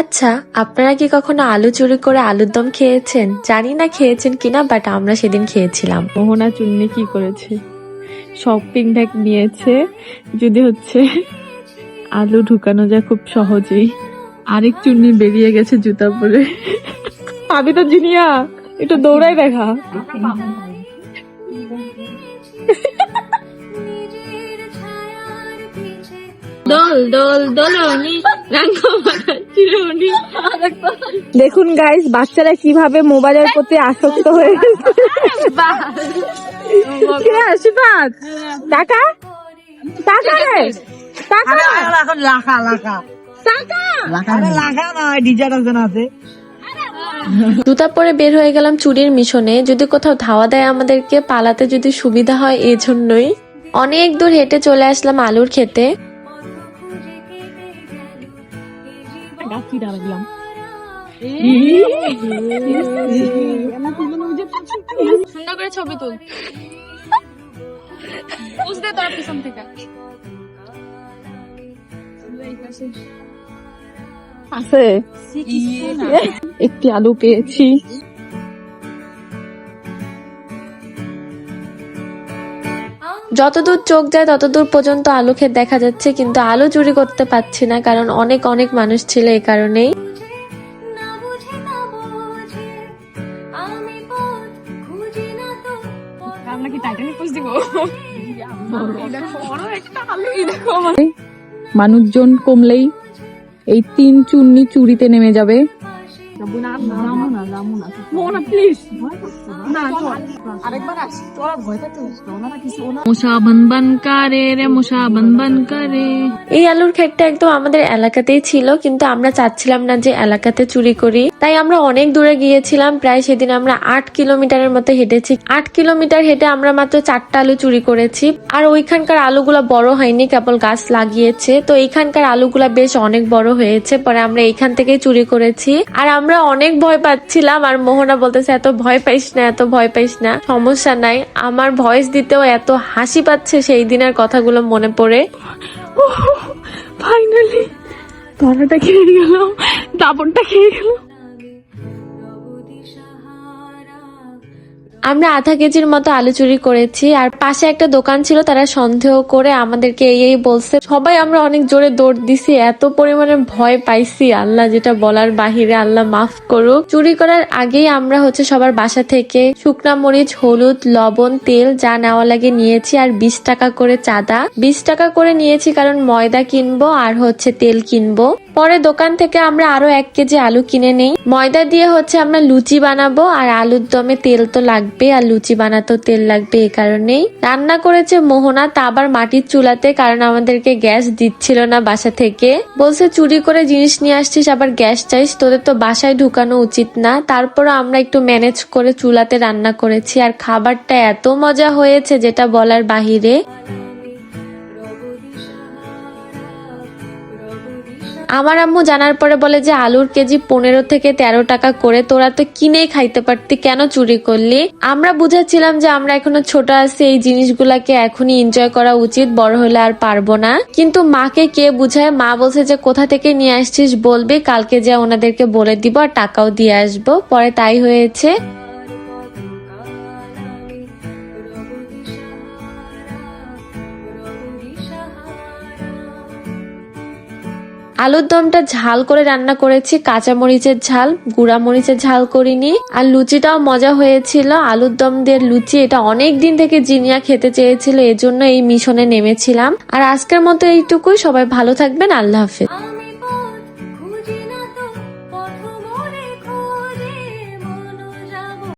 আচ্ছা আপনারা কি কখনো আলু চুরি করে আলুর দম খেয়েছেন? জানি না খেয়েছেন কিনা বাট আমরা সেদিন খেয়েছিলাম। মোহনা চুন্নি কি করেছে? শপিং ব্যাগ নিয়েছে। যদি হচ্ছে আলু ঢুকানো যায় খুব সহজেই। আরেক চুন্নি বেরিয়ে গেছে জুতা পরে। আমি তো জিনিয়া একটু দৌড়াই দেখা। দোল দোল দোলনি দেখুন গাইস বাচ্চারা কীভাবে মোবাইলের প্রতি আসক্ত হয়ে আশীর্বাদ? টাকা? টাকা রে। টাকা? এখন লাখা লাখা। জুতা পরে বের হয়ে গেলাম চুরির মিশনে। যদি কোথাও ধাওয়া দেয় আমাদেরকে পালাতে যদি সুবিধা হয় এই জন্যই অনেক দূর হেঁটে চলে আসলাম আলুর খেতে দাঁড়ালাম সুন্দর করে ছবি তুল। বুঝতে তোর পিছন থেকে। আছে। একটি আলু পেয়েছি। যতদূর চোখ যায় ততদূর পর্যন্ত আলু ক্ষেত দেখা যাচ্ছে কিন্তু আলু চুরি করতে পারছি না কারণ অনেক অনেক মানুষ ছিল এই কারণেই। না বুঝে না বুঝে আমি পথ খুঁজি না তো পথ আমরা কি টাইটানিক পোজ দিব মানুষজন কমলেই এই তিন চুন্নি চুরিতে নেমে যাবে। এই আলুর ক্ষেতটা একদম আমাদের এলাকাতেই ছিল, কিন্তু আমরা চাচ্ছিলাম না যে এলাকাতে চুরি করি। তাই আমরা অনেক দূরে গিয়েছিলাম, প্রায় সেদিন আমরা আট কিলোমিটারের মতো হেঁটেছি। আট কিলোমিটার হেঁটে আমরা মাত্র চারটা আলু চুরি করেছি। আর ওইখানকার আলুগুলা বড় হয়নি, কেবল গাছ লাগিয়েছে। তো এইখানকার আলুগুলা বেশ অনেক বড় হয়েছে, পরে আমরা এইখান থেকেই চুরি করেছি। আর আমরা অনেক ভয় পাচ্ছিলাম আর মোহনা বলতেছে, এত ভয় পাইস না, এত ভয় পাইস না, সমস্যা নাই। আমার ভয়েস দিতেও এত হাসি পাচ্ছে সেই দিনের কথাগুলো মনে পড়ে। ফাইনালি ধরাটা খেয়ে গেলাম দাবনটা খেয়ে গেলাম। আমরা আধা কেজির মতো আলু চুরি করেছি, আর পাশে একটা দোকান ছিল, তারা সন্দেহ করে আমাদেরকে এই এই বলছে। সবাই আমরা অনেক জোরে দৌড় দিছি, এত পরিমাণে ভয় পাইছি, আল্লাহ যেটা বলার বাহিরে আল্লাহ মাফ করুক। চুরি করার আগেই আমরা হচ্ছে সবার বাসা থেকে শুকনা মরিচ, হলুদ, লবণ, তেল যা নেওয়া লাগে নিয়েছি, আর বিশ টাকা করে চাঁদা। বিশ টাকা করে নিয়েছি কারণ ময়দা কিনবো আর হচ্ছে তেল কিনবো। পরে দোকান থেকে আমরা আরও এক কেজি আলু কিনে নেই। ময়দা দিয়ে হচ্ছে আমরা লুচি বানাবো, আর আলুর দমে তেল তো লাগবে, আর লুচি বানাতেও তেল লাগবে এই কারণেই। রান্না করেছে মোহনা, তা আবার মাটির চুলাতে, কারণ আমাদেরকে গ্যাস দিচ্ছিল না বাসা থেকে। বলছে, চুরি করে জিনিস নিয়ে আসছিস, আবার গ্যাস চাইস, তোদের তো বাসায় ঢুকানো উচিত না। তারপরও আমরা একটু ম্যানেজ করে চুলাতে রান্না করেছি, আর খাবারটা এত মজা হয়েছে, যেটা বলার বাহিরে। আমার আম্মু জানার পরে বলে যে, আলুর কেজি পনেরো থেকে তেরো টাকা করে তোরা তো কিনেই খাইতে পারতি, কেন চুরি করলি? আমরা বুঝাচ্ছিলাম যে, আমরা এখনও ছোট আছি, এই জিনিসগুলাকে এখনই এনজয় করা উচিত, বড় হলে আর পারব না। কিন্তু মাকে কে বুঝায়, মা বলছে যে, কোথা থেকে নিয়ে আসছিস বলবি, কালকে যে ওনাদেরকে বলে দিব আর টাকাও দিয়ে আসব। পরে তাই হয়েছে। আলুর দমটা ঝাল করে রান্না করেছি কাঁচা মরিচের ঝাল গুঁড়া মরিচের ঝাল করিনি, আর লুচিটাও মজা হয়েছিল। আলুর দম দিয়ে লুচি, এটা অনেক দিন থেকে জিনিয়া খেতে চেয়েছিল, এজন্য এই মিশনে নেমেছিলাম। আর আজকের মতো এইটুকুই, সবাই ভালো থাকবেন, আল্লাহ হাফেজ।